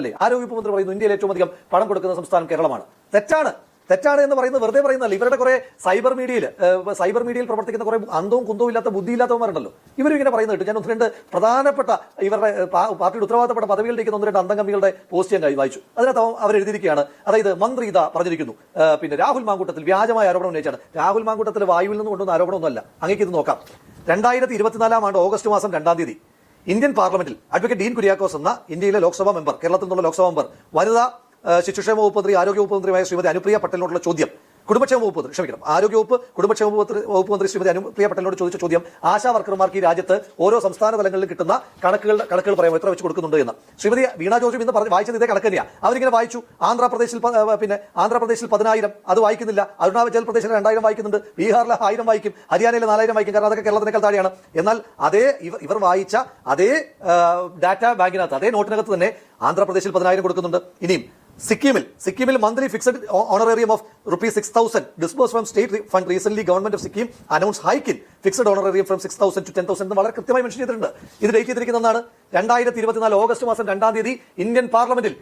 അല്ലേ ആരോഗ്യവകുപ്പ് മന്ത്രി പറയുന്നു ഇന്ത്യയിൽ ഏറ്റവും അധികം പണം കൊടുക്കുന്ന സംസ്ഥാനം കേരളമാണ്. തെറ്റാണ്. തെറ്റാണ് എന്ന് പറയുന്നത് വെറുതെ പറയുന്നതല്ല. ഇവരുടെ കുറെ സൈബർ മീഡിയയിൽ സൈബർ മീഡിയയിൽ പ്രവർത്തിക്കുന്ന കുറെ അന്തവും കുന്തവും ഇല്ലാത്ത ബുദ്ധിയില്ലാത്തവന്മാരുണ്ടല്ലോ. ഇവരും ഇങ്ങനെ പറയുന്നത് കേട്ടു ഞാൻ ഒന്ന് രണ്ട് പ്രധാനപ്പെട്ട ഇവരുടെ പാർട്ടിയുടെ ഉത്തരവാദിത്തപ്പെട്ട പദവികളിലേക്ക് ഒന്ന് രണ്ട് അന്തംഗമികളുടെ പോസ്റ്റ് ഞാൻ കൈവായിച്ചു അതിനകത്ത് അവർ എഴുതിയിരിക്കുകയാണ്. അതായത് മന്ത്രി ഇതാ പറഞ്ഞിരിക്കുന്നു. പിന്നെ രാഹുൽ മാങ്കൂട്ടത്തിൽ വ്യാജമായ ആരോപണം ഉന്നയിച്ചാണ്. രാഹുൽ മാങ്കൂട്ടത്തിൽ വായുവിൽ നിന്ന് കൊണ്ടുവന്ന ആരോപണമൊന്നുമല്ല. അങ്ങേക്ക് ഇത് നോക്കാം. രണ്ടായിരത്തി ഇരുപത്തിനാലാം ആണ്ട് ഓഗസ്റ്റ് മാസം രണ്ടാം തീയതി. ഇന്ത്യൻ പാർലമെന്റിൽ അഡ്വക്കേറ്റ് ഡീൻ കുര്യാക്കോസ് എന്ന ഇന്ത്യയിലെ ലോക്സഭാ മെമ്പർ കേരളത്തിൽ നിന്നുള്ള ലോക്സഭാ മെമ്പർ വനിതാ ശിശുക്ഷേമ വകുപ്പ് മന്ത്രി ആരോഗ്യ വകുപ്പ് മന്ത്രിയായ ശ്രീമതി അനുപ്രിയ പട്ടേലിനോടുള്ള ചോദ്യം കുടുംബക്ഷേമ വകുപ്പ് ക്ഷമിക്കണം. ആരോഗ്യവകുപ്പ് കുടുംബക്ഷേമ വകുപ്പ് മന്ത്രി ശ്രീമതി അനുപ്രിയ പട്ടേലിനോട് ചോദിച്ച ചോദ്യം ആശാ വർക്കർമാർക്ക് ഈ രാജ്യത്ത് ഓരോ സംസ്ഥാന തലങ്ങളിൽ കിട്ടുന്ന കണക്കുകളുടെ കണക്കുകൾ പറയാം എത്ര വെച്ച് കൊടുക്കുന്നുണ്ട് എന്ന്. ശ്രീമതി വീണ ജോർജും ഇന്ന് പറഞ്ഞ് വായിച്ചത് ഇതേ കണക്ക് തന്നെയാണ് അവരിങ്ങനെ വായിച്ചു. ആന്ധ്രാപ്രദേശിൽ പിന്നെ ആന്ധ്രാപ്രദേശിൽ പതിനായിരം. അത് വായിക്കുന്നില്ല. അരുണാചൽ പ്രദേശിൽ രണ്ടായിരം വായിക്കുന്നുണ്ട്. ബീഹാറിൽ ആയിരം വായിക്കും. ഹരിയാനയിൽ നാലായിരം വായിക്കും. കാരണം അതൊക്കെ കേരളത്തിനേക്കാൾ താഴെയാണ്. എന്നാൽ അതേ ഇവർ ഇവർ വായിച്ച അതേ ഡാറ്റ ബാങ്കിനകത്ത് അതേ നോട്ടിനകത്ത് തന്നെ ആന്ധ്രാപ്രദേശിൽ പതിനായിരം കൊടുക്കുന്നുണ്ട്. ഇനിയും സിക്കിമിൽ സിക്കിമിൽ മന്ത്രി fixed honorarium of rupees six thousand disburse from state fund recent government of Sikkim announce hiking fixed honorarium from six thousand to ten thousand വളരെ കൃത്യമായി മെൻഷൻ ചെയ്തിട്ടുണ്ട്. ഇത് ഡേറ്റ് ചെയ്തിരിക്കുന്നതാണ് രണ്ടായിരത്തി ഇരുപത്തിനാല് ഓഗസ്റ്റ് മാസം രണ്ടാം തീയതി ഇന്ത്യൻ പാർലമെന്റിൽ